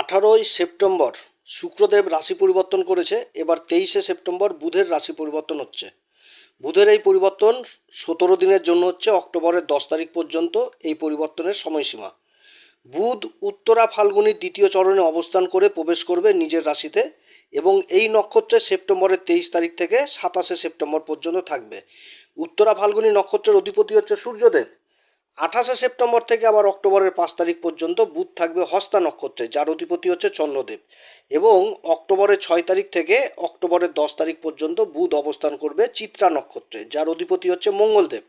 আঠারোই সেপ্টেম্বর শুক্রদেব রাশি পরিবর্তন করেছে, এবার তেইশে সেপ্টেম্বর বুধের রাশি পরিবর্তন হচ্ছে। বুধের এই পরিবর্তন সতেরো দিনের জন্য হচ্ছে, অক্টোবরের দশ তারিখ পর্যন্ত এই পরিবর্তনের সময়সীমা। বুধ উত্তরা ফাল্গুনির দ্বিতীয় চরণে অবস্থান করে প্রবেশ করবে নিজের রাশিতে এবং এই নক্ষত্রে সেপ্টেম্বরের তেইশ তারিখ থেকে সাতাশে সেপ্টেম্বর পর্যন্ত থাকবে। উত্তরা ফাল্গুনি নক্ষত্রের অধিপতি হচ্ছে সূর্যদেব। আঠাশে সেপ্টেম্বর থেকে আবার অক্টোবরের পাঁচ তারিখ পর্যন্ত বুধ থাকবে হস্তা নক্ষত্রে, যার অধিপতি হচ্ছে চন্দ্রদেব। এবং অক্টোবরের ছয় তারিখ থেকে অক্টোবরের দশ তারিখ পর্যন্ত বুধ অবস্থান করবে চিত্রা নক্ষত্রে, যার অধিপতি হচ্ছে মঙ্গলদেব।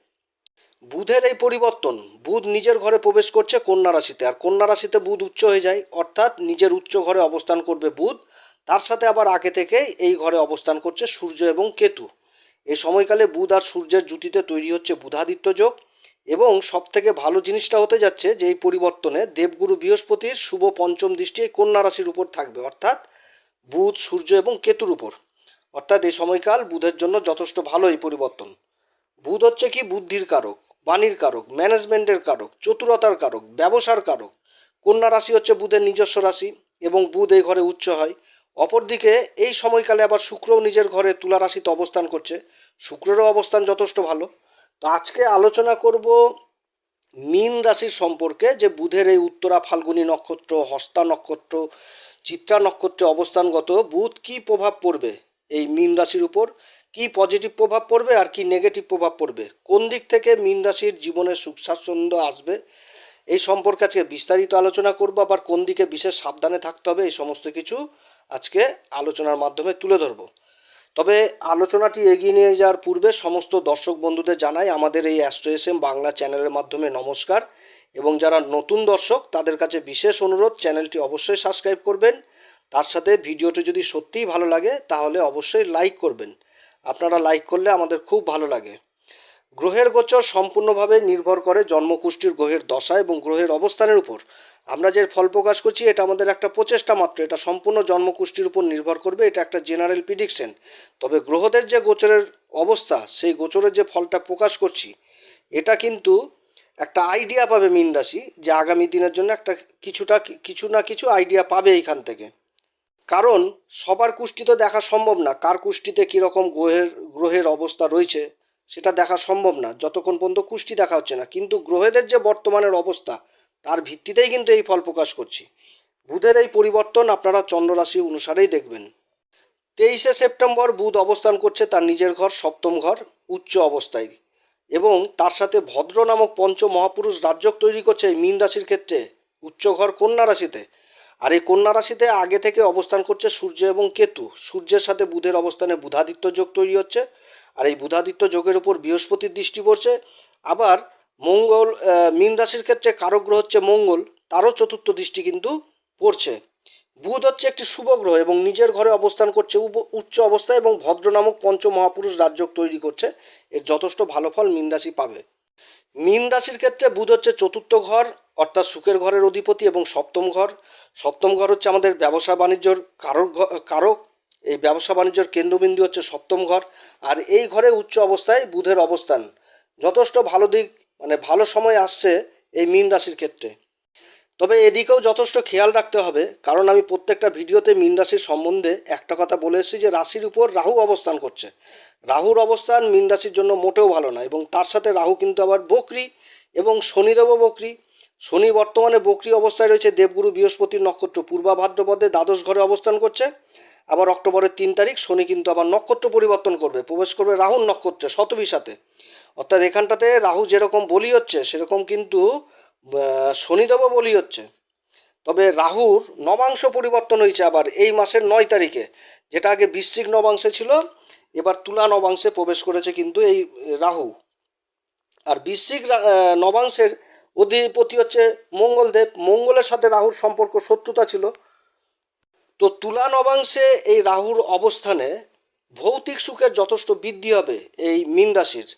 বুধের এই পরিবর্তন, বুধ নিজের ঘরে প্রবেশ করছে কন্যা রাশিতে, আর কন্যা রাশিতে বুধ উচ্চ হয়ে যায়, অর্থাৎ নিজের উচ্চ ঘরে অবস্থান করবে বুধ। তার সাথে আবার আগে থেকে এই ঘরে অবস্থান করছে সূর্য এবং কেতু। এ সময়কালে বুধ আর সূর্যের জুতিতে তৈরি হচ্ছে বুধাদিত্য যোগ। এবং সব থেকে ভালো জিনিসটা হতে যাচ্ছে যে এই পরিবর্তনে দেবগুরু বৃহস্পতির শুভ পঞ্চম দৃষ্টি এই কন্যা রাশির উপর থাকবে, অর্থাৎ বুধ, সূর্য এবং কেতুর উপর। অর্থাৎ এই সময়কাল বুধের জন্য যথেষ্ট ভালো এই পরিবর্তন। বুধ হচ্ছে কি? বুদ্ধির কারক, বাণীর কারক, ম্যানেজমেন্টের কারক, চতুরতার কারক, ব্যবসার কারক। কন্যা রাশি হচ্ছে বুধের নিজস্ব রাশি এবং বুধ এই ঘরে উচ্চ হয়। অপরদিকে এই সময়কালে আবার শুক্রও নিজের ঘরে তুলা রাশিতে অবস্থান করছে। শুক্রেরও অবস্থান যথেষ্ট ভালো। তো আজকে আলোচনা করব মীন রাশির সম্পর্কে, যে বুধের এই উত্তরা ফাল্গুনী নক্ষত্র, হস্তা নক্ষত্র, চিত্রা নক্ষত্রে অবস্থানগত, বুধ কি প্রভাব পড়বে এই মীন রাশির উপর? কি পজিটিভ প্রভাব পড়বে আর কি নেগেটিভ প্রভাব পড়বে? কোন দিক থেকে মীন রাশির জীবনে সুখ স্বাচ্ছন্দ্য আসবে? এই সম্পর্কে আজকে বিস্তারিত আলোচনা করব, আবার কোন দিকে বিশেষ সাবধানে থাকতে হবে এই সমস্ত কিছু আজকে আলোচনার মাধ্যমে তুলে ধরবো। তবে আলোচনাটি এগিয়ে নিয়ে যাওয়ার পূর্বে সমস্ত দর্শক বন্ধুদের জানাই আমাদের এই অ্যাস্ট্রো এস এম বাংলা চ্যানেলের মাধ্যমে নমস্কার। এবং যারা নতুন দর্শক, তাদের কাছে বিশেষ অনুরোধ, চ্যানেলটি অবশ্যই সাবস্ক্রাইব করবেন। তার সাথে ভিডিওটি যদি সত্যিই ভালো লাগে, তাহলে অবশ্যই লাইক করবেন। আপনারা লাইক করলে আমাদের খুব ভালো লাগে। গ্রহের গোচর সম্পূর্ণভাবে নির্ভর করে জন্মকুষ্ঠির গ্রহের দশা এবং গ্রহের অবস্থানের উপর। আমরা যে ফল প্রকাশ করছি, এটা আমাদের একটা প্রচেষ্টা মাত্র। এটা সম্পূর্ণ জন্মকুষ্ঠির উপর নির্ভর করবে, এটা একটা জেনারেল প্রিডিকশন। তবে গ্রহদের যে গোচরের অবস্থা, সেই গোচরের যে ফলটা প্রকাশ করছি, এটা কিন্তু একটা আইডিয়া পাবে মীন রাশি যে আগামী দিনের জন্য একটা কিছুটা, কিছু না কিছু আইডিয়া পাবে এইখান থেকে। কারণ সবার কুষ্টি তো দেখা সম্ভব না, কার কুষ্টিতে কীরকম গ্রহের গ্রহের অবস্থা রয়েছে, সেটা দেখা সম্ভব না, যতক্ষণ পর্যন্ত কুষ্টি দেখা হচ্ছে না। কিন্তু গ্রহেদের যে বর্তমানের অবস্থা তার ভিত্তিতেই কিন্তু এই ফল প্রকাশ করছি। বুধের এই পরিবর্তন আপনারা চন্দ্ররাশি অনুসারেই দেখবেন। তেইশে সেপ্টেম্বর বুধ অবস্থান করছে তার নিজের ঘর, সপ্তম ঘর, উচ্চ অবস্থায়। এবং তার সাথে ভদ্র নামক পঞ্চ মহাপুরুষ রাজ্যক তৈরি করছে এই মীন রাশির ক্ষেত্রে। উচ্চ ঘর কন্যা রাশিতে। আর এই কন্যা রাশিতে আগে থেকে অবস্থান করছে সূর্য এবং কেতু। সূর্যের সাথে বুধের অবস্থানে বুধাদিত্য যোগ তৈরি হচ্ছে। আর এই বুধাদিত্য যোগের উপর বৃহস্পতির দৃষ্টি পড়ছে। আবার মঙ্গল মীন রাশির ক্ষেত্রে কারক গ্রহ হচ্ছে মঙ্গল, তারও চতুর্থ দৃষ্টি কিন্তু পড়ছে। বুধ হচ্ছে একটি শুভ গ্রহ এবং নিজের ঘরে অবস্থান করছে উচ্চ অবস্থায় এবং ভদ্র নামক পঞ্চ মহাপুরুষ রাজ্যক তৈরি করছে। এর যথেষ্ট ভালো ফল মীন রাশি পাবে। মীন রাশির ক্ষেত্রে বুধ হচ্ছে চতুর্থ ঘর, অর্থাৎ সুখের ঘরের অধিপতি এবং সপ্তম ঘর। সপ্তম ঘর হচ্ছে আমাদের ব্যবসা বাণিজ্যর কারক কারক। এই ব্যবসা বাণিজ্যর কেন্দ্রবিন্দু হচ্ছে সপ্তম ঘর। আর এই ঘরে উচ্চ অবস্থায় বুধের অবস্থান। যথেষ্ট ভালো দিক মানে ভালো সময় আসছে এই মীন রাশির ক্ষেত্রে। তবে এদিকেও যথেষ্ট খেয়াল রাখতে হবে, কারণ আমি প্রত্যেকটা ভিডিওতে মীন রাশির সম্বন্ধে একটা কথা বলে এসেছি যে রাশির উপর রাহু অবস্থান করছে। রাহুর অবস্থান মীন রাশির জন্য মোটেও ভালো না এবং তার সাথে রাহু কিন্তু আবার বকরি এবং শনিদেবও বকরি। শনি বর্তমানে বকরি অবস্থায় রয়েছে, দেবগুরু বৃহস্পতির নক্ষত্র পূর্বা ভাদ্রপদে দ্বাদশ ঘরে অবস্থান করছে। আবার অক্টোবরের তিন তারিখ শনি কিন্তু আবার নক্ষত্র পরিবর্তন করবে, প্রবেশ করবে রাহুর নক্ষত্রে, শতবিশাতে। অর্থাৎ এখানটাতে রাহু যেরকম বলি হচ্ছে, সেরকম কিন্তু শনিদেবও বলি হচ্ছে। তবে রাহুর নবাংশ পরিবর্তন হয়েছে আবার এই মাসের নয় তারিখে, যেটা আগে বৃশ্চিক নবাংশে ছিল, এবার তুলা নবাংশে প্রবেশ করেছে কিন্তু এই রাহু। আর বৃশ্চিক নবাংশের অধিপতি হচ্ছে মঙ্গলদেব। মঙ্গলের সাথে রাহুর সম্পর্ক, শত্রুতা ছিল। তো তুলা নবাংশে এই রাহুর অবস্থানে ভৌতিক সুখের যথেষ্ট বৃদ্ধি হবে এই মীন রাশির।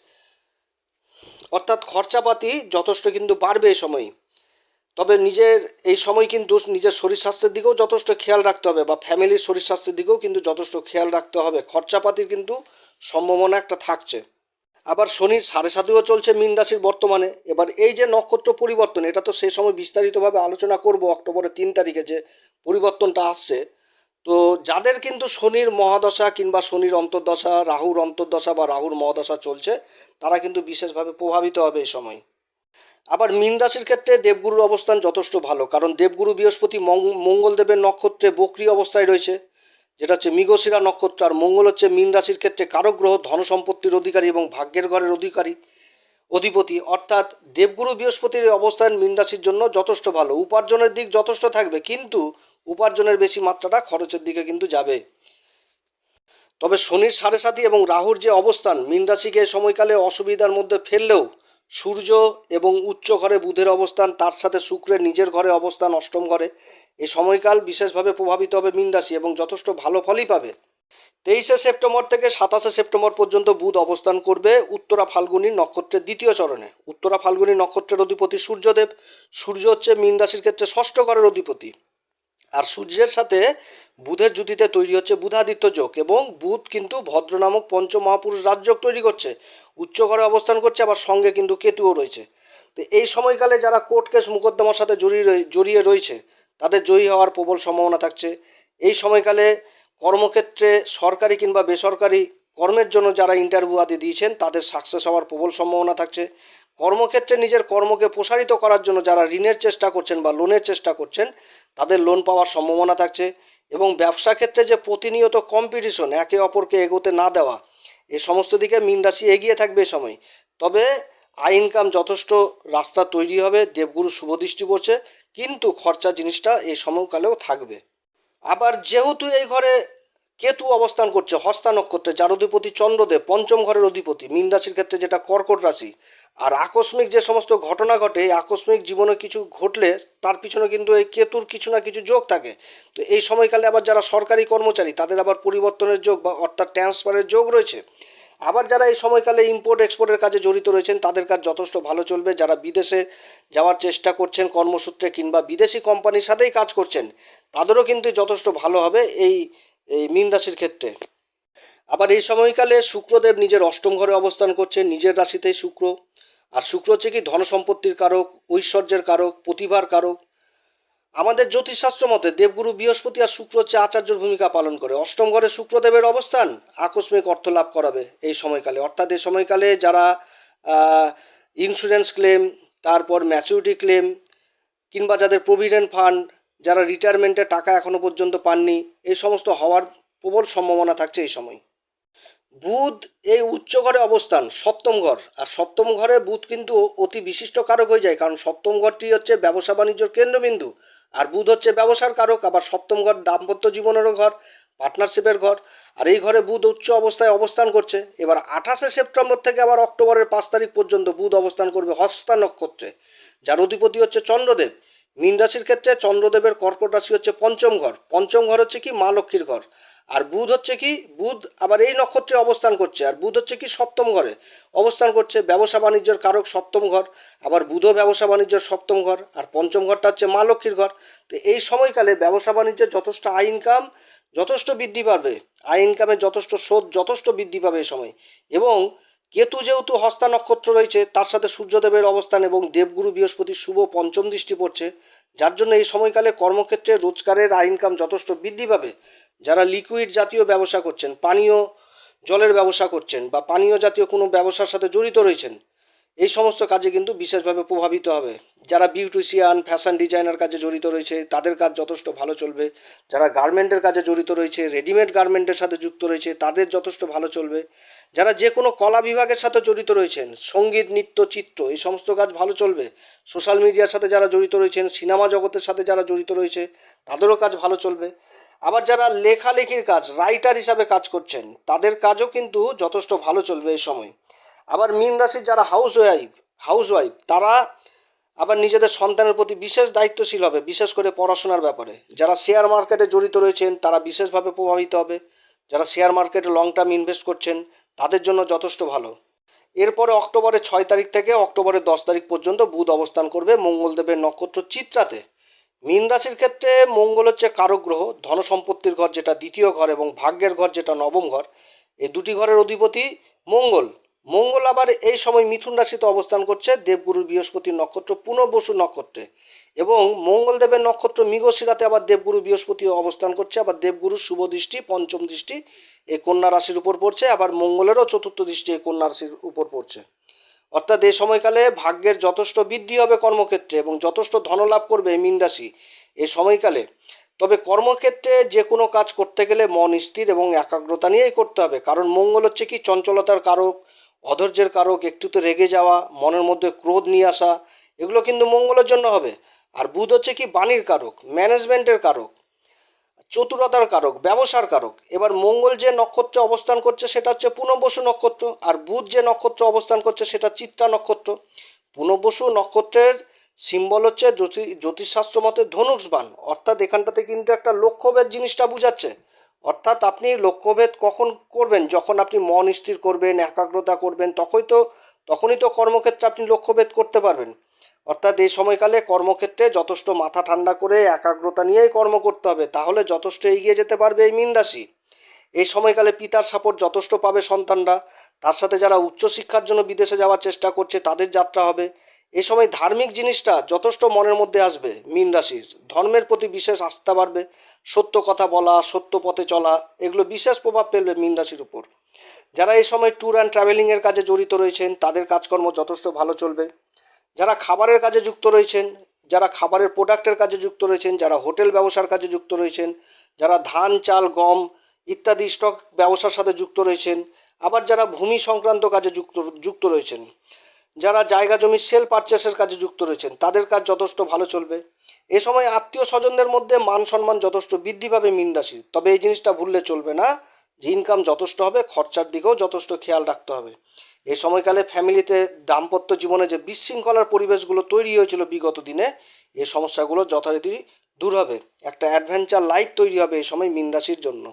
অর্থাৎ খরচাপাতি যথেষ্ট কিন্তু বাড়বে এই সময়। তবে নিজের, এই সময় কিন্তু নিজের শরীর স্বাস্থ্যের দিকেও যথেষ্ট খেয়াল রাখতে হবে বা ফ্যামিলির শরীর স্বাস্থ্যের দিকেও কিন্তু যথেষ্ট খেয়াল রাখতে হবে। খরচাপাতির কিন্তু সম্ভাবনা একটা থাকছে। আবার শনির সাড়ে সাথেও চলছে মীন রাশির বর্তমানে। এবার এই যে নক্ষত্র পরিবর্তন, এটা তো সে সময় বিস্তারিতভাবে আলোচনা করব অক্টোবরের তিন তারিখে যে পরিবর্তনটা আসছে। তো যাদের কিন্তু শনির মহাদশা কিংবা শনির অন্তর্দশা, রাহুর অন্তর্দশা বা রাহুর মহাদশা চলছে, তারা কিন্তু বিশেষভাবে প্রভাবিত হবে এই সময়। আবার মীন রাশির ক্ষেত্রে দেবগুরুর অবস্থান যথেষ্ট ভালো, কারণ দেবগুরু বৃহস্পতি মঙ্গ- মঙ্গলদেবের নক্ষত্রে বক্রি অবস্থায় রয়েছে, যেটা হচ্ছে মৃগশিরা নক্ষত্র, আর মঙ্গল হচ্ছে মীন রাশির ক্ষেত্রে কারক গ্রহ ধন সম্পত্তির অধিকারী এবং ভাগ্যের ঘরের অধিকারী, অধিপতি। অর্থাৎ দেবগুরু বৃহস্পতির অবস্থান মীন রাশির জন্য যথেষ্ট ভালো, উপার্জনের দিক যথেষ্ট থাকবে, কিন্তু উপার্জনের বেশি মাত্রাটা খরচের দিকে কিন্তু যাবে। তবে শনির সাড়ে সাথী এবং রাহুর যে অবস্থান, মীন রাশিকে সময়কালে অসুবিধার মধ্যে ফেললেও সূর্য এবং উচ্চ ঘরে বুধের অবস্থান, তার সাথে শুক্রের নিজের ঘরে অবস্থান অষ্টম ঘরে এই সময়কাল বিশেষভাবে প্রভাবিত হবে মীন রাশি এবং যথেষ্ট ভালো ফলই পাবে। তেইশে সেপ্টেম্বর থেকে সাতাশে সেপ্টেম্বর পর্যন্ত বুধ অবস্থান করবে উত্তরা ফাল্গুনী নক্ষত্রের দ্বিতীয় চরণে। উত্তরা ফাল্গুনী নক্ষত্রের অধিপতি সূর্যদেব, সূর্য হচ্ছে মীন রাশির ক্ষেত্রে ষষ্ঠ ঘরের অধিপতি। আর সূর্যের সাথে বুধের জুতিতে তৈরি হচ্ছে বুধাদিত্য যোগ এবং বুধ কিন্তু ভদ্র নামক পঞ্চ মহাপুরুষ রাজযোগ তৈরি করছে। উচ্চ ঘরে অবস্থান করছে, আবার সঙ্গে কিন্তু কেতুও রয়েছে। তো এই সময়কালে যারা কোর্ট কেস মোকদ্দমার সাথে জড়িয়ে জড়িয়ে রয়েছে, তাদের জয়ী হওয়ার প্রবল সম্ভাবনা থাকছে। এই সময়কালে কর্মক্ষেত্রে সরকারি কিংবা বেসরকারি কর্মের জন্য যারা ইন্টারভিউ আদি দিয়েছেন, তাদের সাকসেস হওয়ার প্রবল সম্ভাবনা থাকছে। কর্মক্ষেত্রে নিজের কর্মকে প্রসারিত করার জন্য যারা ঋণের চেষ্টা করছেন বা লোনের চেষ্টা করছেন, তাদের লোন পাওয়ার সম্ভাবনা থাকছে এবং ব্যবসা ক্ষেত্রে যে প্রতিনিয়ত কম্পিটিশন একে অপরকে এগোতে না দেওয়া এই সমস্ত দিকে মীন রাশি এগিয়ে থাকবে এ সময়। তবে আয় ইনকাম যথেষ্ট রাস্তা তৈরি হবে, দেবগুরু শুভদৃষ্টি পড়ছে, কিন্তু খরচা জিনিসটা এই সময়কালেও থাকবে। আবার যেহেতু এই ঘরে কেতু অবস্থান করছে? হস্তা নক্ষত্রে যার অধিপতি চন্দ্রদেব, পঞ্চম ঘরের অধিপতি, মীন রাশির ক্ষেত্রে যেটা কর্কট রাশি। আর আকস্মিক যে সমস্ত ঘটনা ঘটে আকস্মিক জীবনে কিছু ঘটলে তার পিছনে কিন্তু এই কেতুর কিছু না কিছু যোগ থাকে। তো এই সময়কালে আবার যারা সরকারি কর্মচারী, তাদের আবার পরিবর্তনের যোগ বা অর্থাৎ ট্রান্সফারের যোগ রয়েছে। আবার যারা এই সময়কালে ইম্পোর্ট এক্সপোর্টের কাজে জড়িত রয়েছেন, তাদের কাজ যথেষ্ট ভালো চলবে। যারা বিদেশে যাওয়ার চেষ্টা করছেন কর্মসূত্রে কিংবা বিদেশি কোম্পানির সাথেই কাজ করছেন, তাদেরও কিন্তু যথেষ্ট ভালো হবে। এই এই মীন রাশির ক্ষেত্রে। আবার এই সময়কালে শুক্রদেব নিজের অষ্টম ঘরে অবস্থান করছে নিজের রাশিতেই শুক্র। আর শুক্র হচ্ছে কি ধন সম্পত্তির কারক, ঐশ্বর্যের কারক, প্রতিভার কারক। আমাদের জ্যোতিষশাস্ত্র মতে দেবগুরু বৃহস্পতি আর শুক্র হচ্ছে আচার্যর ভূমিকা পালন করে। অষ্টম ঘরে শুক্রদেবের অবস্থান আকস্মিক অর্থ লাভ করাবে এই সময়কালে। অর্থাৎ এই সময়কালে যারা ইন্স্যুরেন্স ক্লেম তারপর ম্যাচুরিটি ক্লেম কিংবা যাদের প্রভিডেন্ট ফান্ড যারা রিটায়ারমেন্টে টাকা এখনও পর্যন্ত পাননি, এই সমস্ত হওয়ার প্রবল সম্ভাবনা থাকছে এই সময়। বুধ এই উচ্চ ঘরে অবস্থান, সপ্তম ঘর। আর সপ্তম ঘরে বুধ কিন্তু অতি বিশিষ্ট কারক হয়ে যায়, কারণ সপ্তম ঘরটি হচ্ছে ব্যবসা বাণিজ্যর কেন্দ্রবিন্দু। আর বুধ হচ্ছে ব্যবসার কারক, আবার সপ্তম ঘর দাম্পত্য জীবনেরও ঘর পার্টনারশিপের ঘর। আর এই ঘরে বুধ উচ্চ অবস্থায় অবস্থান করছে। এবার আঠাশে সেপ্টেম্বর থেকে আবার অক্টোবরের পাঁচ তারিখ পর্যন্ত বুধ অবস্থান করবে হস্তা নক্ষত্রে। যার অধিপতি হচ্ছে চন্দ্রদেব। মীন রাশির ক্ষেত্রে চন্দ্রদেবের কর্কট রাশি হচ্ছে পঞ্চম ঘর। পঞ্চম ঘর হচ্ছে কি মা লক্ষ্মীর ঘর। আর বুধ হচ্ছে কি, বুধ আবার এই নক্ষত্রে অবস্থান করছে। আর বুধ হচ্ছে কি সপ্তম ঘরে অবস্থান করছে। ব্যবসা বাণিজ্যের কারক সপ্তম ঘর, আবার বুধও ব্যবসা বাণিজ্যের সপ্তম ঘর, আর পঞ্চম ঘরটা হচ্ছে মা লক্ষ্মীর ঘর। তো এই সময়কালে ব্যবসা বাণিজ্যের যথেষ্ট আয় ইনকাম যথেষ্ট বৃদ্ধি পাবে। আয় ইনকামের যথেষ্ট শোধ, যথেষ্ট বৃদ্ধি পাবে এই সময়। এবং কেতু যেহেতু হস্তা নক্ষত্র রয়েছে, তার সাথে সূর্যদেবের অবস্থান এবং দেবগুরু বৃহস্পতির শুভ পঞ্চম দৃষ্টি পড়ছে, যার জন্য এই সময়কালে কর্মক্ষেত্রে রোজগারের আয় ইনকাম যথেষ্ট বৃদ্ধি পাবে। যারা লিকুইড জাতীয় ব্যবসা করছেন, পানীয় জলের ব্যবসা করছেন বা পানীয় জাতীয় কোনো ব্যবসার সাথে জড়িত রয়েছেন, এই সমস্ত কাজে কিন্তু বিশেষভাবে প্রভাবিত হবে। যারা বিউটিশিয়ান ফ্যাশন ডিজাইনার কাজে জড়িত রয়েছে, তাদের কাজ যথেষ্ট ভালো চলবে। যারা গার্মেন্টের কাজে জড়িত রয়েছে রেডিমেড গার্মেন্টের সাথে যুক্ত রয়েছে, তাদের যথেষ্ট ভালো চলবে। যারা যে কোনো কলা বিভাগের সাথে জড়িত রয়েছেন, সংগীত, নৃত্য, চিত্র, এই সমস্ত কাজ ভালো চলবে। সোশ্যাল মিডিয়ার সাথে যারা জড়িত রয়েছেন, সিনেমা জগতের সাথে যারা জড়িত রয়েছে, তাদেরও কাজ ভালো চলবে। আবার যারা লেখালেখির কাজ, রাইটার হিসাবে কাজ করছেন, তাদের কাজও কিন্তু যথেষ্ট ভালো চলবে এই সময়। আবার মীন রাশির যারা হাউস ওয়াইফ হাউস ওয়াইফ তারা আবার নিজেদের সন্তানের প্রতি বিশেষ দায়িত্বশীল হবে, বিশেষ করে পড়াশোনার ব্যাপারে। যারা শেয়ার মার্কেটে জড়িত রয়েছেন, তারা বিশেষভাবে প্রভাবিত হবে। যারা শেয়ার মার্কেটে লং টার্ম ইনভেস্ট করছেন তাদের জন্য যথেষ্ট ভালো। এরপরে অক্টোবরের ছয় তারিখ থেকে অক্টোবরের দশ তারিখ পর্যন্ত বুধ অবস্থান করবে মঙ্গলদেবের নক্ষত্র চিত্রাতে। মীন রাশির ক্ষেত্রে মঙ্গল হচ্ছে কারক গ্রহ, ধন সম্পত্তির ঘর যেটা দ্বিতীয় ঘর এবং ভাগ্যের ঘর যেটা নবম ঘর, এই দুটি ঘরের অধিপতি মঙ্গল। মঙ্গল আবার এই সময় মিথুন রাশিতে অবস্থান করছে দেবগুরু বৃহস্পতির নক্ষত্র পুনর্বসু নক্ষত্রে। এবং মঙ্গলদেবের নক্ষত্র মৃগশিরাতে আবার দেবগুরু বৃহস্পতি অবস্থান করছে, আবার দেবগুরুর শুভ দৃষ্টি, পঞ্চম দৃষ্টি এই কন্যা রাশির উপর পড়ছে, আবার মঙ্গলেরও চতুর্থ দৃষ্টি এই কন্যা রাশির উপর পড়ছে। অর্থাৎ এই সময়কালে ভাগ্যের যথেষ্ট বৃদ্ধি হবে কর্মক্ষেত্রে এবং যথেষ্ট ধনলাভ করবে মীন রাশি এই সময়কালে। তবে কর্মক্ষেত্রে যে কোনো কাজ করতে গেলে মন স্থির এবং একাগ্রতা নিয়েই করতে হবে, কারণ মঙ্গল হচ্ছে কি চঞ্চলতার কারক, অধৈর্যের কারক একটু তো রেগে যাওয়া, মনের মধ্যে ক্রোধ নিয়ে আসা, এগুলো কিন্তু মঙ্গলের জন্য হবে। আর বুধ হচ্ছে কি বাণীর কারক ম্যানেজমেন্টের কারক, চতুরতার কারক, ব্যবসার কারক। এবার মঙ্গল যে নক্ষত্রে অবস্থান করছে সেটা হচ্ছে পুনর্বসু নক্ষত্র, আর বুধ যে নক্ষত্রে অবস্থান করছে সেটা চিত্রা নক্ষত্র। পুনর্বসু নক্ষত্রের সিম্বল হচ্ছে জ্যোতি, জ্যোতিষশাস্ত্র মতে ধনুষবান অর্থাৎ এখানটাতে কিন্তু একটা লক্ষ্যভেদ জিনিসটা বুঝাচ্ছে। অর্থাৎ আপনি লক্ষ্যভেদ কখন করবেন? যখন আপনি মন স্থির করবেন, একাগ্রতা করবেন, তখনই তো তখনই তো কর্মক্ষেত্রে আপনি লক্ষ্যভেদ করতে পারবেন। অর্থাৎ এই সময়কালে কর্মক্ষেত্রে যথেষ্ট মাথা ঠান্ডা করে একাগ্রতা নিয়েই কর্ম করতে হবে, তাহলে যথেষ্ট এগিয়ে যেতে পারবে এই মীন রাশি। এই সময়কালে পিতার সাপোর্ট যথেষ্ট পাবে সন্তানরা, তার সাথে যারা উচ্চশিক্ষার জন্য বিদেশে যাওয়ার চেষ্টা করছে তাদের যাত্রা হবে। এই সময় ধার্মিক জিনিসটা যথেষ্ট মনের মধ্যে আসবে মীন রাশির, ধর্মের প্রতি বিশেষ আস্থা বাড়বে, সত্য কথা বলা, সত্য পথে চলা, এগুলো বিশেষ প্রভাব ফেলবে মীন রাশির উপর। যারা এই সময় ট্যুর অ্যান্ড ট্রাভেলিংয়ের কাজে জড়িত রয়েছেন, তাদের কাজকর্ম যথেষ্ট ভালো চলবে। যারা খাবারের কাজে যুক্ত রয়েছেন, যারা খাবারের প্রোডাক্টের কাজে যুক্ত রয়েছেন, যারা হোটেল ব্যবসার কাজে যুক্ত রয়েছেন, যারা ধান, চাল, গম ইত্যাদি স্টক ব্যবসার সাথে যুক্ত রয়েছেন, আবার যারা ভূমি সংক্রান্ত কাজে যুক্ত যুক্ত রয়েছেন, যারা জায়গা জমি সেল পারচেসের কাজে যুক্ত রয়েছেন, তাদের কাজ যথেষ্ট ভালো চলবে। এ সময় আত্মীয় স্বজনদের মধ্যে মান সম্মান যথেষ্ট বৃদ্ধি পাবে মীন রাশির। তবে এই জিনিসটা ভুললে চলবে না। যে ইনকাম যথেষ্ট হবে, খরচার দিকেও যথেষ্ট খেয়াল রাখতে হবে। এই সময়কালে ফ্যামিলিতে দাম্পত্য জীবনে যে বিশৃঙ্খলার পরিবেশগুলো তৈরি হয়েছিল বিগত দিনে এই সমস্যাগুলো যথারীতি দূর হবে। একটা অ্যাডভেঞ্চার লাইফ তৈরি হবে এই সময় মীন রাশির জন্য।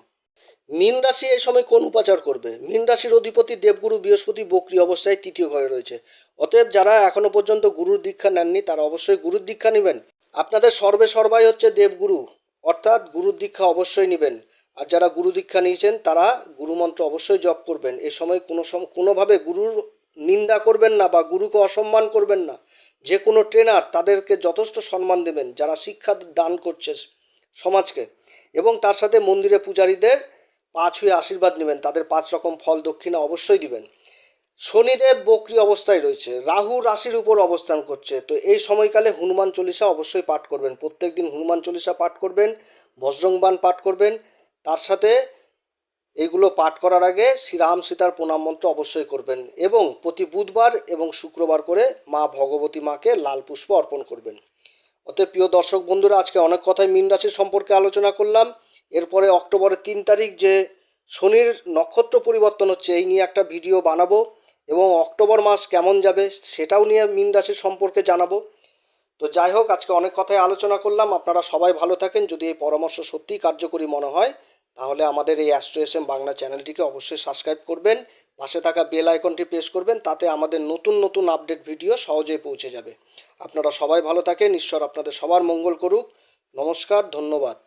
মীন রাশি এই সময় কোন উপাচার করবে? মীন রাশির অধিপতি দেবগুরু বৃহস্পতি বক্রি অবস্থায় তৃতীয় ঘরে রয়েছে। অতএব যারা এখনও পর্যন্ত গুরুর দীক্ষা নেননি, তারা অবশ্যই গুরুর দীক্ষা নেবেন। আপনাদের সর্বে সর্বাই হচ্ছে দেবগুরু, অর্থাৎ গুরুর দীক্ষা অবশ্যই নেবেন। আর যারা গুরু দীক্ষা নিয়েছেন, তারা গুরুমন্ত্র অবশ্যই জপ করবেন। এ সময় কোনো সম, কোনোভাবে গুরুর নিন্দা করবেন না বা গুরুকে অসম্মান করবেন না। যে কোনো ট্রেনার তাদেরকে যথেষ্ট সম্মান দেবেন, যারা শিক্ষা দান করছে সমাজকে। এবং তার সাথে মন্দিরে পূজারীদের পা ছুঁয়ে আশীর্বাদ নেবেন, তাদের পাঁচ রকম ফল দক্ষিণা অবশ্যই দিবেন। শনিদেব বক্রি অবস্থায় রয়েছে, রাহু রাশির উপর অবস্থান করছে, তো এই সময়কালে হনুমান চল্লিশা অবশ্যই পাঠ করবেন। প্রত্যেক দিন হনুমান চল্লিশা পাঠ করবেন বজ্রংবান পাঠ করবেন তার সাথে এইগুলো পাঠ করার আগে শ্রীরাম সীতার প্রণাম মন্ত্র অবশ্যই করবেন এবং প্রতি বুধবার এবং শুক্রবার করে মা ভগবতী মাকে লাল পুষ্প অর্পণ করবেন। অতএব প্রিয় দর্শক বন্ধুরা, আজকে অনেক কথাই মীন রাশির সম্পর্কে আলোচনা করলাম। এরপরে অক্টোবরের তিন তারিখ যে শনির নক্ষত্র পরিবর্তন হচ্ছে, এই নিয়ে একটা ভিডিও বানাবো এবং অক্টোবর মাস কেমন যাবে সেটাও নিয়ে মীন রাশির সম্পর্কে জানাব। তো যাই হোক, আজকে অনেক কথাই আলোচনা করলাম। আপনারা সবাই ভালো থাকেন। যদি এই পরামর্শ সত্যিই কার্যকরী মনে হয় তাহলে আমাদের এই অ্যাস্ট্রো এস এম বাংলা চ্যানেলটিকে অবশ্যই সাবস্ক্রাইব করবেন, পাশে থাকা বেল আইকনটি প্রেস করবেন, তাতে আমাদের নতুন নতুন আপডেট ভিডিও সহজেই পৌঁছে যাবে। আপনারা সবাই ভালো থাকেন, ঈশ্বর আপনাদের সবার মঙ্গল করুক। নমস্কার, ধন্যবাদ।